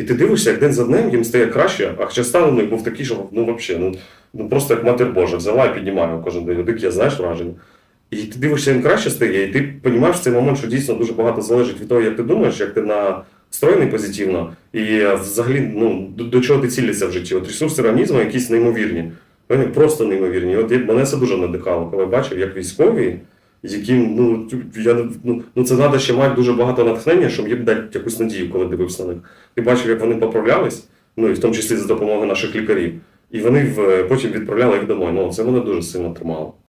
і ти дивишся, як день за днем їм стає краще, а хоча стан них був такий, що ну взагалі, ну, ну просто як матір Божа, взяла і піднімаю кожен день. Дике, знаєш враження. І ти дивишся, їм краще стає, і ти розумієш в цей момент, що дійсно дуже багато залежить від того, як ти думаєш, як ти настроєний позитивно, і е, взагалі ну, до, до чого ти цілишся в житті. От ресурси організму якісь неймовірні. Вони просто неймовірні. От мене це дуже надихало, коли бачив, як військові, яким ну, я, ну, ну це треба ще мати дуже багато натхнення, щоб їм дати якусь надію, коли дивився на них. Ти бачив, як вони поправлялись, ну і в тому числі за допомогою наших лікарів. І вони в, потім відправляли їх домой. Ну, це мене дуже сильно тримало.